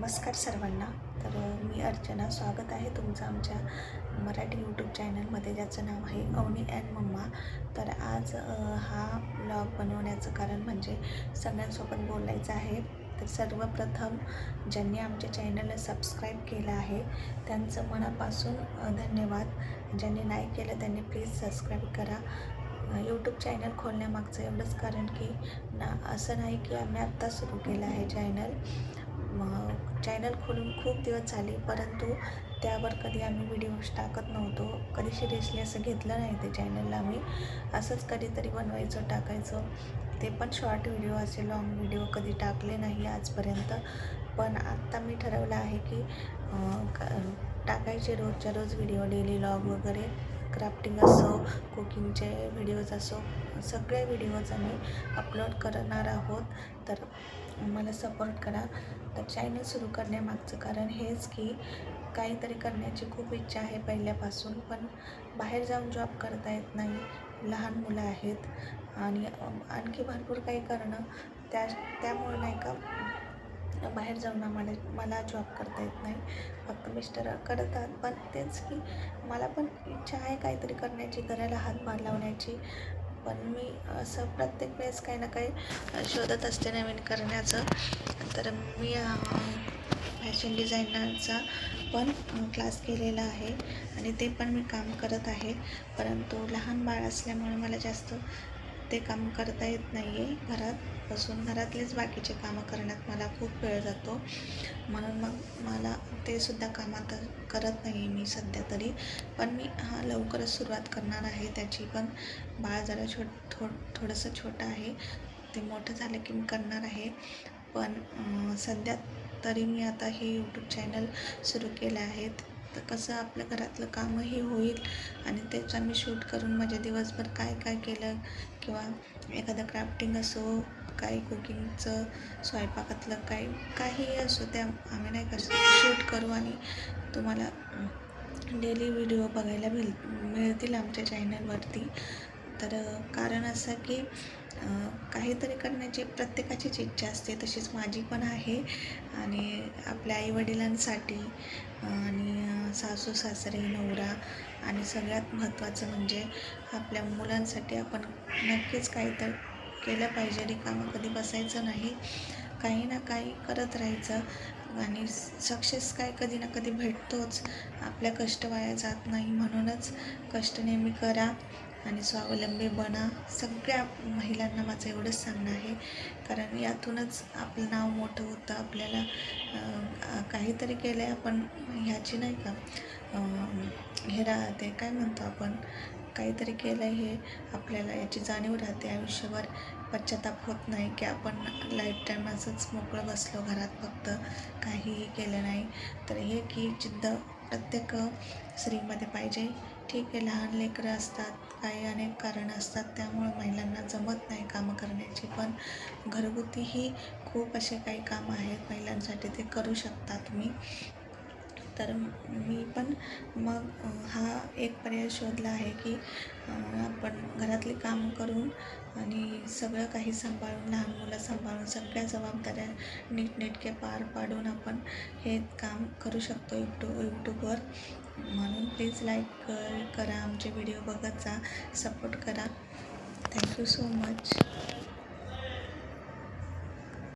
नमस्कार सर्वांना. तर मी अर्चना. स्वागत आहे तुमचं आमच्या मराठी यूट्यूब चॅनलमध्ये ज्याचं नाव आहे अवनी अँड मम्मा. तर आज हा ब्लॉग बनवण्याचं कारण म्हणजे सगळ्यांसोबत बोलायचं आहे. तर सर्वप्रथम ज्यांनी आमच्या चॅनलला सबस्क्राईब केलं आहे त्यांचं मनापासून धन्यवाद. ज्यांनी नाही केलं त्यांनी प्लीज सबस्क्राईब करा. यूट्यूब चॅनल खोलण्यामागचं एवढंच कारण की ना असं नाही की आम्ही आत्ता सुरू केलं आहे चॅनल चॅनल खोलून खूप दिवस झाले. परंतु त्यावर कधी आम्ही व्हिडिओज टाकत नव्हतो. कधी सिरियसली असं घेतलं नाही ते चॅनलला आम्ही. असंच कधीतरी बनवायचं टाकायचं. ते पण शॉर्ट व्हिडिओ असे लॉंग व्हिडिओ कधी टाकले नाही आजपर्यंत. पण आत्ता मी ठरवलं आहे की टाकायचे रोजच्या रोज व्हिडिओ डेली लॉग वगैरे. क्राफ्टिंग असो कुकिंगचे व्हिडिओज असो सगळे व्हिडिओज आम्ही अपलोड करणार आहोत. तर मला सपोर्ट करा. तर चॅनल सुरू करण्यामागचं कारण हेच की काहीतरी करण्याची खूप इच्छा आहे पहिल्यापासून पण बाहेर जाऊन जॉब करता येत नाही. लहान मुलं आहेत आणि आणखी भरपूर काही करणं त्या त्यामुळे नाही का बाहेर जाऊन आम्हाला मला जॉब करता येत नाही. फक्त मिस्टर करतात. पण तेच की मला पण इच्छा आहे काहीतरी करण्याची घराला हातभार लावण्याची. पण मी असं प्रत्येक वेळेस काही ना काही शोधत असते नवीन करण्याचं. तर मी फॅशन डिझायनरचा पण क्लास केलेला आहे आणि ते पण मी काम करत आहे. परंतु लहान बाळ असल्यामुळे मला जास्त ते काम करता येत नाही आहे घरात बसून घरातलेच बाकीचे कामं करण्यात मला खूप वेळ जातो. म्हणून मग मला ते सुद्धा कामात करत नाही मी सध्या तरी. पण मी हा लवकरच सुरुवात करणार आहे त्याची. पण बाळ जरा छो थो थोडंसं छोटं आहे. ते मोठं झालं की मी करणार आहे. पण सध्या तरी मी आता हे यूट्यूब चॅनल सुरू केलं आहे तर कसं आपल्या घरातलं कामही होईल आणि त्याचं आम्ही शूट करून माझ्या दिवसभर काय काय केलं किंवा एखादं क्राफ्टिंग असो काही कुकिंगचं स्वयंपाकातलं काही काहीही असो त्या आम्ही नाही कसं शूट करू आणि तुम्हाला डेली व्हिडिओ बघायला मिळ मिळतील आमच्या चॅनलवरती तर कारण असं की काहीतरी करण्याची प्रत्येकाचीच इच्छा असते तशीच माझी पण आहे. आणि आपल्या आईवडिलांसाठी आणि सासू सासरे नवरा आणि सगळ्यात महत्त्वाचं म्हणजे आपल्या मुलांसाठी आपण नक्कीच काहीतरी केलं पाहिजे. रिकामं कधी बसायचं नाही. काही ना काही करत राहायचं. आणि सक्सेस काय कधी ना कधी भेटतोच. आपल्या कष्ट वाया जात नाही म्हणूनच कष्ट नेहमी करा. आणि स्वावलंबी बना. सगळ्या महिलांना माझं एवढंच सांगणं आहे. कारण यातूनच आपलं नाव मोठं होतं. आपल्याला काहीतरी केलं आहे आपण ह्याची नाही का? हे राहते काय म्हणतो आपण? काहीतरी केलं आहे हे आपल्याला याची जाणीव राहते. आयुष्यभर पश्चाताप होत नाही की आपण लाईफ टाईम असंच मोकळं बसलो घरात फक्त. काहीही केलं नाही. तर हे की जिद्द प्रत्येक स्त्रीमध्ये पाहिजे. ठीक आहे लहान लेकरं असतात. काही अनेक कारणं असतात त्यामुळे महिलांना जमत नाही कामं करण्याची. पण घरगुतीही खूप असे काही कामं आहेत महिलांसाठी ते करू शकता तुम्ही. तर मी पण मग हा एक पर्याय शोधला आहे की आपण घरातले काम करून आणि सगळं काही सांभाळून लहान मुलं सांभाळून सगळ्या जबाबदाऱ्या नीटनेटके पार पाडून आपण हे काम करू शकतो यूट्यूब यूट्यूबवर. म्हणून प्लीज लाईक कर करा आमचे व्हिडिओ बघत जा सपोर्ट करा. Thank you so much.